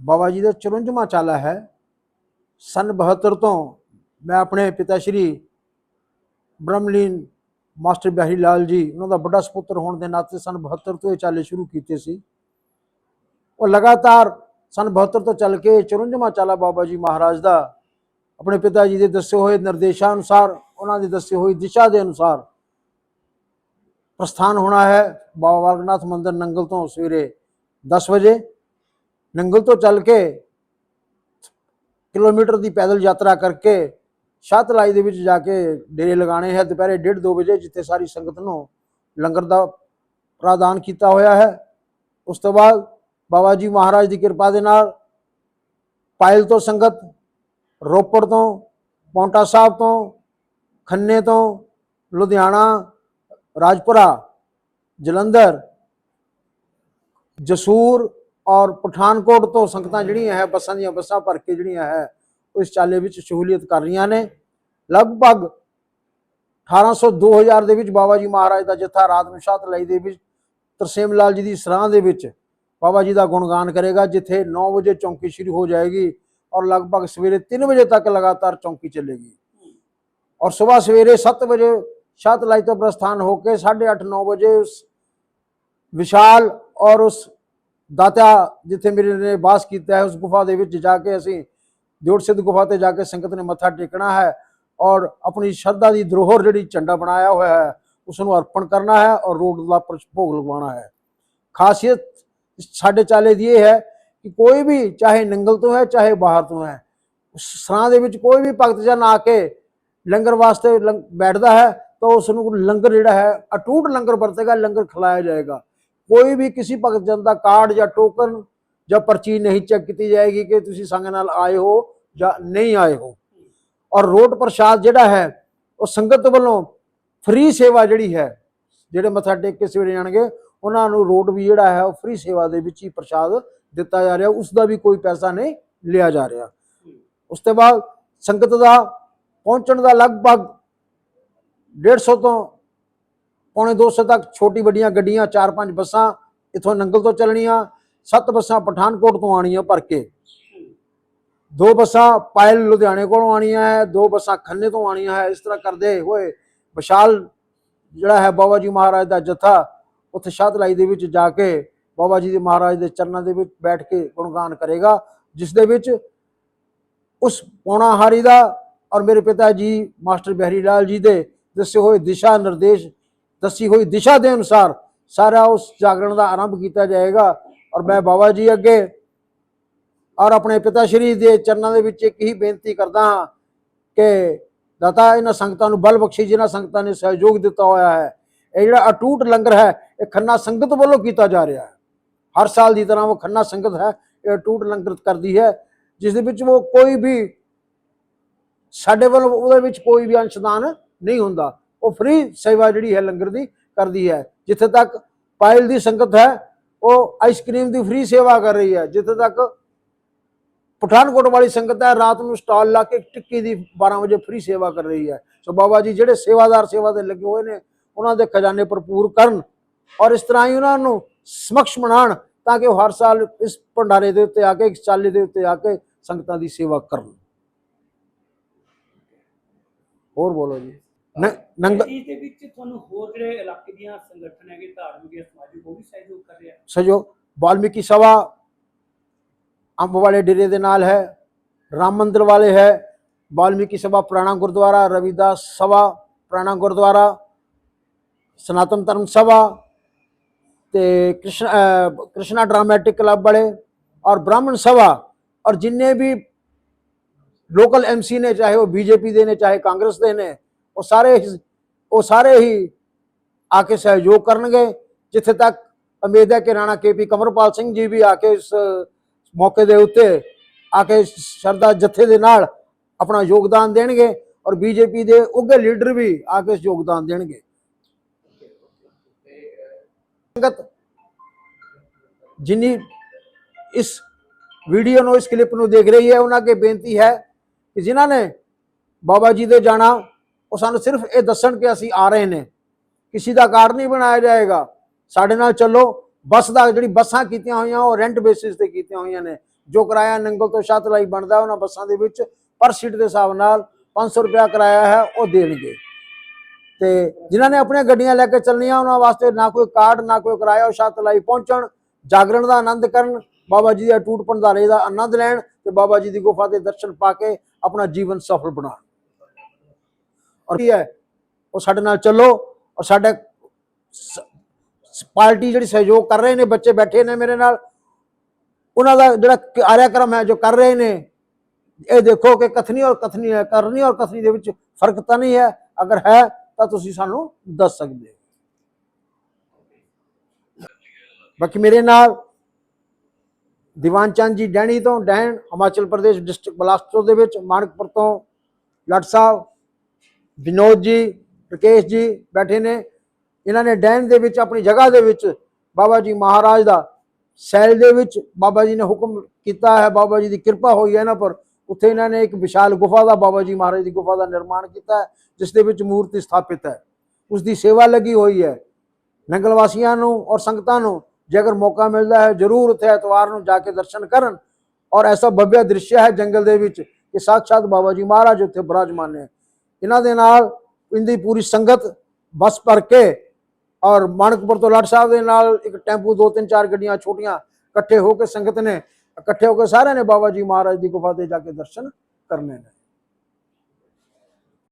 ਬਾਬਾ ਜੀ ਦਾ 54ਵਾਂ ਚਾਲਾ ਹੈ। ਸਨ 72 ਤੋਂ ਮੈਂ ਆਪਣੇ ਪਿਤਾ ਸ਼੍ਰੀ ਬ੍ਰਹਮਲੀਨ ਮਾਸਟਰ ਬਿਹਾਰੀ ਲਾਲ ਜੀ, ਉਹਨਾਂ ਦਾ ਵੱਡਾ ਸੁਪੁੱਤਰ ਹੋਣ ਦੇ ਨਾਤੇ ਸਨ 72 ਤੋਂ ਇਹ ਚਾਲੇ ਸ਼ੁਰੂ ਕੀਤੇ ਸੀ। ਉਹ ਲਗਾਤਾਰ ਸਨ 72 ਤੋਂ ਚੱਲ ਕੇ 54ਵਾਂ ਚਾਲਾ ਬਾਬਾ ਜੀ ਮਹਾਰਾਜ ਦਾ ਆਪਣੇ ਪਿਤਾ ਜੀ ਦੇ ਦੱਸੇ ਹੋਏ ਨਿਰਦੇਸ਼ਾਂ ਅਨੁਸਾਰ ਉਹਨਾਂ ਦੇ ਦੱਸੇ ਹੋਈ ਦਿਸ਼ਾ ਦੇ ਅਨੁਸਾਰ ਪ੍ਰਸਥਾਨ ਹੋਣਾ ਹੈ। ਬਾਬਾ ਬਾਲਕਨਾਥ ਮੰਦਰ ਨੰਗਲ ਤੋਂ ਸਵੇਰੇ 10 ਵਜੇ ਨੰਗਲ ਤੋਂ ਚੱਲ ਕੇ ਕਿਲੋਮੀਟਰ ਦੀ ਪੈਦਲ ਯਾਤਰਾ ਕਰਕੇ ਸ਼ਾਹਤਲਾਈ ਦੇ ਵਿੱਚ ਜਾ ਕੇ ਡੇਰੇ ਲਗਾਣੇ ਹੈ। ਦੁਪਹਿਰੇ 1:30 2 ਵਜੇ ਜਿੱਥੇ ਸਾਰੀ ਸੰਗਤ ਨੂੰ ਲੰਗਰ ਦਾ ਪ੍ਰਦਾਨ ਕੀਤਾ ਹੋਇਆ ਹੈ। ਉਸ ਤੋਂ ਬਾਅਦ ਬਾਬਾ ਜੀ ਮਹਾਰਾਜ ਦੀ ਕਿਰਪਾ ਦੇ ਨਾਲ ਪਾਇਲ ਤੋਂ ਸੰਗਤ, ਰੋਪੜ ਤੋਂ, ਪੌਂਟਾ ਸਾਹਿਬ ਤੋਂ, ਖੰਨੇ ਤੋਂ, ਲੁਧਿਆਣਾ, ਰਾਜਪੁਰਾ, ਜਲੰਧਰ, ਜਸੂਰ ਔਰ ਪਠਾਨਕੋਟ ਤੋਂ ਸੰਗਤਾਂ ਜਿਹੜੀਆਂ ਹੈ, ਬੱਸਾਂ ਦੀਆਂ ਬੱਸਾਂ ਭਰ ਕੇ ਜਿਹੜੀਆਂ ਹੈ, ਉਹ ਇਸ ਚਾਲੇ ਵਿੱਚ ਸ਼ਮੂਲੀਅਤ ਕਰ ਰਹੀਆਂ ਨੇ। ਲਗਭਗ 1800 2000 ਦੇ ਵਿੱਚ ਬਾਬਾ ਜੀ ਮਹਾਰਾਜ ਦਾ ਜਥਾ ਰਾਤ ਨੂੰ ਸ਼ਾਤ ਲਈ ਦੇ ਵਿੱਚ, ਤਰਸੇਮ ਲਾਲ ਜੀ ਦੀ ਸਰਾਂ ਦੇ ਵਿੱਚ ਬਾਬਾ ਜੀ ਦਾ ਗੁਣਗਾਨ ਕਰੇਗਾ, ਜਿੱਥੇ 9 ਵਜੇ ਚੌਂਕੀ ਸ਼ੁਰੂ ਹੋ ਜਾਏਗੀ ਔਰ ਲਗਭਗ ਸਵੇਰੇ 3 ਵਜੇ ਤੱਕ ਲਗਾਤਾਰ ਚੌਂਕੀ ਚੱਲੇਗੀ। ਔਰ ਸਵੇਰ ਸਵੇਰੇ 7 ਵਜੇ ਸ਼ਾਤ ਲਾਈ ਤੋਂ ਪ੍ਰਸਥਾਨ ਹੋ ਕੇ 8:30 9 ਵਜੇ ਉਸ ਵਿਸ਼ਾਲ ਔਰ ਉਸ ਦਾਤਾ ਜਿੱਥੇ ਮੇਰੇ ਨੇ ਬਾਸ ਕੀਤਾ ਹੈ, ਉਸ ਗੁਫਾ ਦੇ ਵਿੱਚ ਜਾ ਕੇ ਅਸੀਂ ਜੋੜ ਸਿੱਧ ਗੁਫਾ ਤੇ ਜਾ ਕੇ ਸੰਗਤ ਨੇ ਮੱਥਾ ਟੇਕਣਾ ਹੈ ਔਰ ਆਪਣੀ ਸ਼ਰਧਾ ਦੀ ਧਰੋਹਰ ਜਿਹੜੀ ਝੰਡਾ ਬਣਾਇਆ ਹੋਇਆ ਹੈ ਉਸ ਨੂੰ ਅਰਪਣ ਕਰਨਾ ਹੈ ਔਰ ਰੋਡ ਦਾ ਪਰ- ਭੋਗ ਲਗਵਾਉਣਾ ਹੈ। ਖਾਸੀਅਤ ਸਾਡੇ ਚਾਲੇ ਦੀ ਇਹ ਹੈ ਕਿ ਕੋਈ ਵੀ ਚਾਹੇ ਨੰਗਲ ਤੋਂ ਹੈ, ਚਾਹੇ ਬਾਹਰ ਤੋਂ ਹੈ, ਉਸ ਸਰਾਂ ਦੇ ਵਿੱਚ ਕੋਈ ਵੀ ਭਗਤ ਜਨ ਆ ਕੇ ਲੰਗਰ ਵਾਸਤੇ ਲੰਗ- ਬੈਠਦਾ ਹੈ ਤਾਂ ਉਸ ਨੂੰ ਲੰਗਰ ਜਿਹੜਾ ਹੈ, ਅਟੂਟ ਲੰਗਰ ਵਰਤੇਗਾ, ਲੰਗਰ ਖਿਲਾਇਆ ਜਾਏਗਾ। ਕੋਈ ਵੀ ਕਿਸੇ ਭਗਤ ਜਨ ਦਾ ਕਾਰਡ ਜਾਂ ਟੋਕਨ ਜਾਂ ਪਰਚੀ ਨਹੀਂ ਚੈੱਕ ਕੀਤੀ ਜਾਏਗੀ ਕਿ ਤੁਸੀਂ ਸੰਗ ਨਾਲ ਆਏ ਹੋ ਜਾਂ ਨਹੀਂ ਆਏ ਹੋ। ਔਰ ਰੋਟ ਪ੍ਰਸ਼ਾਦ ਜਿਹੜਾ ਹੈ, ਉਹ ਸੰਗਤ ਵੱਲੋਂ ਫ੍ਰੀ ਸੇਵਾ ਜਿਹੜੀ ਹੈ, ਜਿਹੜੇ ਮੱਥਾ ਟੇਕ ਕੇ ਸਵੇਰੇ ਜਾਣਗੇ ਉਹਨਾਂ ਨੂੰ ਰੋਡ ਵੀ ਜਿਹੜਾ ਹੈ, ਉਹ ਫ੍ਰੀ ਸੇਵਾ ਦੇ ਵਿੱਚ ਹੀ ਪ੍ਰਸ਼ਾਦ ਦਿੱਤਾ ਜਾ ਰਿਹਾ, ਉਸ ਦਾ ਵੀ ਕੋਈ ਪੈਸਾ ਨਹੀਂ ਲਿਆ ਜਾ ਰਿਹਾ। ਉਸ ਤੋਂ ਬਾਅਦ ਸੰਗਤ ਦਾ ਪਹੁੰਚਣ ਦਾ ਲਗਭਗ 150 ਤੋਂ ਪੌਣੇ 200 ਤੱਕ ਛੋਟੀ ਵੱਡੀਆਂ ਗੱਡੀਆਂ 4-5 ਬੱਸਾਂ ਇਥੋਂ ਨੰਗਲ ਤੋਂ ਚੱਲਣੀਆਂ, ਸੱਤ ਬੱਸਾਂ ਪਠਾਨਕੋਟ ਤੋਂ ਆਣੀਆਂ ਭਰ ਕੇ। ਦੋ ਬੱਸਾਂ ਪਾਇਲ ਲੁਧਿਆਣੇ ਕੋਲੋਂ ਆਣੀਆਂ ਹੈ, ਦੋ ਬੱਸਾਂ ਖੰਨੇ ਤੋਂ ਆਣੀਆਂ ਹੈ, ਇਸ ਤਰ੍ਹਾਂ ਕਰਦੇ ਹੋਏ ਵਿਸ਼ਾਲ ਜਿਹੜਾ ਹੈ ਬਾਬਾ ਜੀ ਮਹਾਰਾਜ ਦਾ ਜਥਾ ਉੱਥੇ ਸ਼ਾਹਤਲਾਈ ਦੇ ਵਿੱਚ ਜਾ ਕੇ ਬਾਬਾ ਜੀ ਦੇ ਮਹਾਰਾਜ ਦੇ ਚਰਨਾਂ ਦੇ ਵਿੱਚ ਬੈਠ ਕੇ ਗੁਣਗਾਨ ਕਰੇਗਾ, ਜਿਸ ਦੇ ਵਿੱਚ ਉਸ ਪੌਣਾ ਦਾ ਔਰ ਮੇਰੇ ਪਿਤਾ ਜੀ ਮਾਸਟਰ ਬਹਿਰੀ ਲਾਲ ਜੀ ਦੇ ਦੱਸੇ ਹੋਏ ਦਿਸ਼ਾ ਨਿਰਦੇਸ਼ ਦੱਸੀ ਹੋਈ ਦਿਸ਼ਾ ਦੇ ਅਨੁਸਾਰ ਸਾਰਾ ਉਸ ਜਾਗਰਣ ਦਾ ਆਰੰਭ ਕੀਤਾ ਜਾਏਗਾ। ਔਰ ਮੈਂ ਬਾਬਾ ਜੀ ਅੱਗੇ ਔਰ ਆਪਣੇ ਪਿਤਾ ਸ਼੍ਰੀ ਦੇ ਚਰਨਾਂ ਦੇ ਵਿੱਚ ਇੱਕ ਹੀ ਬੇਨਤੀ ਕਰਦਾ ਹਾਂ ਕਿ ਦਾਤਾ, ਇਹਨਾਂ ਸੰਗਤਾਂ ਨੂੰ ਬਲ ਬਖਸ਼ੀ, ਜਿਨ੍ਹਾਂ ਸੰਗਤਾਂ ਨੇ ਸਹਿਯੋਗ ਦਿੱਤਾ ਹੋਇਆ ਹੈ। ਇਹ ਜਿਹੜਾ ਅਟੂਟ ਲੰਗਰ ਹੈ, ਇਹ ਖੰਨਾ ਸੰਗਤ ਵੱਲੋਂ ਕੀਤਾ ਜਾ ਰਿਹਾ ਹੈ। ਹਰ ਸਾਲ ਦੀ ਤਰ੍ਹਾਂ ਉਹ ਖੰਨਾ ਸੰਗਤ ਹੈ, ਇਹ ਅਟੂਟ ਲੰਗਰ ਕਰਦੀ ਹੈ, ਜਿਸ ਦੇ ਵਿੱਚ ਉਹ ਕੋਈ ਵੀ ਸਾਡੇ ਵੱਲੋਂ ਉਹਦੇ ਵਿੱਚ ਕੋਈ ਵੀ ਅੰਸ਼ਦਾਨ ਨਹੀਂ ਹੁੰਦਾ। ਉਹ ਫ੍ਰੀ ਸੇਵਾ ਜਿਹੜੀ ਹੈ ਲੰਗਰ ਦੀ ਕਰਦੀ ਹੈ। ਜਿੱਥੇ ਤੱਕ ਪਾਇਲ ਦੀ ਸੰਗਤ ਹੈ, ਉਹ ਆਈਸਕ੍ਰੀਮ ਦੀ ਫ੍ਰੀ ਸੇਵਾ ਕਰ ਰਹੀ ਹੈ। ਜਿੱਥੇ ਤੱਕ ਪਠਾਨਕੋਟ ਵਾਲੀ ਸੰਗਤ ਹੈ, ਰਾਤ ਨੂੰ ਸਟਾਲ ਲਾ ਕੇ ਟਿੱਕੀ ਦੀ 12 ਵਜੇ ਫ੍ਰੀ ਸੇਵਾ ਕਰ ਰਹੀ ਹੈ। ਸੋ ਬਾਬਾ ਜੀ ਜਿਹੜੇ ਸੇਵਾਦਾਰ ਸੇਵਾ ਦੇ ਲੱਗੇ ਹੋਏ ਨੇ, ਉਹਨਾਂ ਦੇ ਖਜ਼ਾਨੇ ਭਰਪੂਰ ਕਰਨ ਔਰ ਇਸ ਤਰ੍ਹਾਂ ਹੀ ਉਹਨਾਂ ਨੂੰ ਸਮਕਸ਼ ਬਣਾਉਣ ਤਾਂ ਕਿ ਉਹ ਹਰ ਸਾਲ ਇਸ ਭੰਡਾਰੇ ਦੇ ਉੱਤੇ ਆ ਕੇ, ਇਸ ਚਾਲੇ ਦੇ ਉੱਤੇ ਆ ਕੇ ਸੰਗਤਾਂ ਦੀ ਸੇਵਾ ਕਰਨ। ਹੋਰ ਬੋਲੋ ਜੀ। ਨੰਗ ਇਸ ਦੇ ਵਿੱਚ ਤੁਹਾਨੂੰ ਹੋਰ ਜਿਹੜੇ ਇਲਾਕੇ ਦੀਆਂ ਸੰਗਠਨ ਹੈਗੇ ਧਾਰਮਿਕ ਜਾਂ ਸਮਾਜਿਕ ਉਹ ਵੀ ਸਹਿਯੋਗ ਕਰ ਰਿਹਾ। ਸਹਿਯੋਗ ਵਾਲਮੀਕੀ ਸਭਾ ਅੰਬ ਵਾਲੇ ਡੇਰੇ ਦੇ ਨਾਲ ਹੈ ਰਾਮ ਮੰਦਿਰ ਵਾਲੇ ਹੈ ਵਾਲਮੀਕੀ ਸਭਾ ਪੁਰਾਣਾ ਗੁਰਦੁਆਰਾ ਰਵਿਦਾਸ ਸਭਾ ਪੁਰਾਣਾ ਗੁਰਦੁਆਰਾ ਸਨਾਤਨ ਧਰਮ ਸਭਾ ਤੇ ਕ੍ਰਿਸ਼ਨ ਕ੍ਰਿਸ਼ਨਾ ਡਰਾਮੈਟਿਕ ਕਲੱਬ ਵਾਲੇ ਔਰ ਬ੍ਰਾਹਮਣ ਸਭਾ ਔਰ ਜਿੰਨੇ ਵੀ ਲੋਕਲ ਐਮਸੀ ਨੇ ਚਾਹੇ ਉਹ ਬੀਜੇਪੀ ਦੇ ਨੇ ਚਾਹੇ ਕਾਂਗਰਸ ਦੇ ਨੇ ਉਹ ਸਾਰੇ ਉਹ ਸਾਰੇ ਹੀ ਆ ਕੇ ਸਹਿਯੋਗ ਕਰਨਗੇ। ਜਿੱਥੇ ਤੱਕ ਉਮੀਦ ਹੈ ਕਿ ਰਾਣਾ ਕੇਪੀ ਕਮਰਪਾਲ ਸਿੰਘ ਜੀ ਵੀ ਆ ਕੇ ਇਸ ਮੌਕੇ ਦੇ ਉੱਤੇ ਆ ਕੇ ਸ਼ਰਦਾ ਜਥੇ ਦੇ ਨਾਲ ਆਪਣਾ ਯੋਗਦਾਨ ਦੇਣਗੇ ਔਰ ਬੀਜੇਪੀ ਦੇ ਉੱਘੇ ਲੀਡਰ ਵੀ ਆ ਕੇ ਯੋਗਦਾਨ ਦੇਣਗੇ। ਸੰਗਤ ਜਿੰਨੀ ਇਸ ਵੀਡੀਓ ਨੂੰ, ਇਸ ਕਲਿੱਪ ਨੂੰ ਦੇਖ ਰਹੀ ਹੈ, ਉਹਨਾਂ ਅੱਗੇ ਬੇਨਤੀ ਹੈ ਕਿ ਜਿਨ੍ਹਾਂ ਨੇ ਬਾਬਾ ਜੀ ਦੇ ਜਾਣਾ ਉਹ ਸਾਨੂੰ ਸਿਰਫ ਇਹ ਦੱਸਣ ਕਿ ਅਸੀਂ ਆ ਰਹੇ ਨੇ। ਕਿਸੇ ਦਾ ਕਾਰਡ ਨਹੀਂ ਬਣਾਇਆ ਜਾਏਗਾ। ਸਾਡੇ ਨਾਲ ਚੱਲੋ। ਬੱਸ ਦਾ ਜਿਹੜੀ ਬੱਸਾਂ ਕੀਤੀਆਂ ਹੋਈਆਂ, ਉਹ ਰੈਂਟ ਬੇਸਿਸ ਤੇ ਕੀਤੀਆਂ ਹੋਈਆਂ ਨੇ। ਜੋ ਕਿਰਾਇਆ ਨੰਗਲ ਤੋਂ ਛੱਤ ਸ਼ਾਤਲਾਈ ਬਣਦਾ ਉਹਨਾਂ ਬੱਸਾਂ ਦੇ ਵਿੱਚ, ਪਰ ਸੀਟ ਦੇ ਹਿਸਾਬ ਨਾਲ 500 ਰੁਪਇਆ ਕਿਰਾਇਆ ਹੈ, ਉਹ ਦੇਣਗੇ। ਤੇ ਜਿਨ੍ਹਾਂ ਨੇ ਆਪਣੀਆਂ ਗੱਡੀਆਂ ਲੈ ਕੇ ਚੱਲਣੀਆਂ, ਉਹਨਾਂ ਵਾਸਤੇ ਨਾ ਕੋਈ ਕਾਰਡ, ਨਾ ਕੋਈ ਕਿਰਾਇਆ ਉਹ ਛੱਤ ਸ਼ਾਤਲਾਈ ਪਹੁੰਚਣ। ਜਾਗਰਣ ਦਾ ਆਨੰਦ ਕਰਨ। ਬਾਬਾ ਜੀ ਦੇ ਅਟੂਟ ਭੰਡਾਰੇ ਦਾ ਆਨੰਦ ਲੈਣ ਤੇ ਬਾਬਾ ਜੀ ਦੀ ਗੁਫਾ ਦੇ ਦਰਸ਼ਨ ਪਾ ਕੇ ਆਪਣਾ ਜੀਵਨ ਸਫਲ ਬਣਾਉਣ। ਔਰ ਕੀ ਹੈ, ਉਹ ਸਾਡੇ ਨਾਲ ਚੱਲੋ ਔਰ ਸਾਡੇ ਪਾਰਟੀ ਜਿਹੜੀ ਸਹਿਯੋਗ ਕਰ ਰਹੇ ਨੇ, ਬੱਚੇ ਬੈਠੇ ਨੇ ਮੇਰੇ ਨਾਲ, ਉਹਨਾਂ ਦਾ ਜਿਹੜਾ ਕਾਰਿਆਕਰਮ ਹੈ ਜੋ ਕਰ ਰਹੇ ਨੇ, ਇਹ ਦੇਖੋ ਕਿ ਕਥਨੀ ਔਰ ਕਥਨੀ ਹੈ, ਕਰਨੀ ਔਰ ਕਥਨੀ ਦੇ ਵਿੱਚ ਫ਼ਰਕ ਤਾਂ ਨਹੀਂ ਹੈ, ਅਗਰ ਹੈ ਤਾਂ ਤੁਸੀਂ ਸਾਨੂੰ ਦੱਸ ਸਕਦੇ ਹੋ। ਬਾਕੀ ਮੇਰੇ ਨਾਲ ਦੀਵਾਨ ਚੰਦ ਜੀ, ਡੈਣੀ ਤੋਂ, ਡੈਣ, ਹਿਮਾਚਲ ਪ੍ਰਦੇਸ਼ ਡਿਸਟ੍ਰਿਕਟ ਬਲਾਸਪੁਰ ਦੇ ਵਿੱਚ, ਮਾਨਕਪੁਰ ਤੋਂ, ਲੱਟ ਸਾਹਿਬ ਵਿਨੋਦ ਜੀ, ਰਕੇਸ਼ ਜੀ ਬੈਠੇ ਨੇ। ਇਹਨਾਂ ਨੇ ਡੈਣ ਦੇ ਵਿੱਚ, ਆਪਣੀ ਜਗ੍ਹਾ ਦੇ ਵਿੱਚ ਬਾਬਾ ਜੀ ਮਹਾਰਾਜ ਦਾ ਸੈਲ ਦੇ ਵਿੱਚ ਬਾਬਾ ਜੀ ਨੇ ਹੁਕਮ ਕੀਤਾ ਹੈ। ਬਾਬਾ ਜੀ ਦੀ ਕਿਰਪਾ ਹੋਈ ਹੈ ਇਹਨਾਂ ਪਰ। ਉੱਥੇ ਇਹਨਾਂ ਨੇ ਇੱਕ ਵਿਸ਼ਾਲ ਗੁਫਾ ਦਾ ਬਾਬਾ ਜੀ ਮਹਾਰਾਜ ਦੀ ਗੁਫਾ ਦਾ ਨਿਰਮਾਣ ਕੀਤਾ ਹੈ, ਜਿਸ ਦੇ ਵਿੱਚ ਮੂਰਤੀ ਸਥਾਪਿਤ ਹੈ। ਉਸ ਦੀ ਸੇਵਾ ਲੱਗੀ ਹੋਈ ਹੈ। ਨੰਗਲ ਵਾਸੀਆਂ ਨੂੰ ਔਰ ਸੰਗਤਾਂ ਨੂੰ ਜੇਕਰ ਮੌਕਾ ਮਿਲਦਾ ਹੈ, ਜਰੂਰ ਉੱਥੇ ਐਤਵਾਰ ਨੂੰ ਜਾ ਕੇ ਦਰਸ਼ਨ ਕਰਨ। ਔਰ ਐਸਾ ਭਵਯ ਦ੍ਰਿਸ਼ ਹੈ ਜੰਗਲ ਦੇ ਵਿੱਚ ਕਿ ਸਾਖਸ਼ਾਤ ਬਾਬਾ ਜੀ ਮਹਾਰਾਜ ਉੱਥੇ ਬਿਰਾਜਮਾਨ ਨੇ। ਇਹਨਾਂ ਦੇ ਨਾਲ ਇੰਦੀ ਪੂਰੀ ਸੰਗਤ ਬੱਸ ਭਰ ਕੇ ਔਰ ਮਾਨਕਪੁਰ ਤੋਂ ਲੱਟ ਸਾਹਿਬ ਦੇ ਨਾਲ ਇੱਕ ਟੈਂਪੂ, ਦੋ ਤਿੰਨ ਚਾਰ ਗੱਡੀਆਂ ਛੋਟੀਆਂ ਇਕੱਠੇ ਹੋ ਕੇ ਸੰਗਤ ਨੇ, ਇਕੱਠੇ ਹੋ ਕੇ ਸਾਰਿਆਂ ਨੇ ਬਾਬਾ ਜੀ ਮਹਾਰਾਜ ਦੀ ਗੁਫਾ ਤੇ ਜਾ ਕੇ ਦਰਸ਼ਨ ਕਰਨੇ ਨੇ।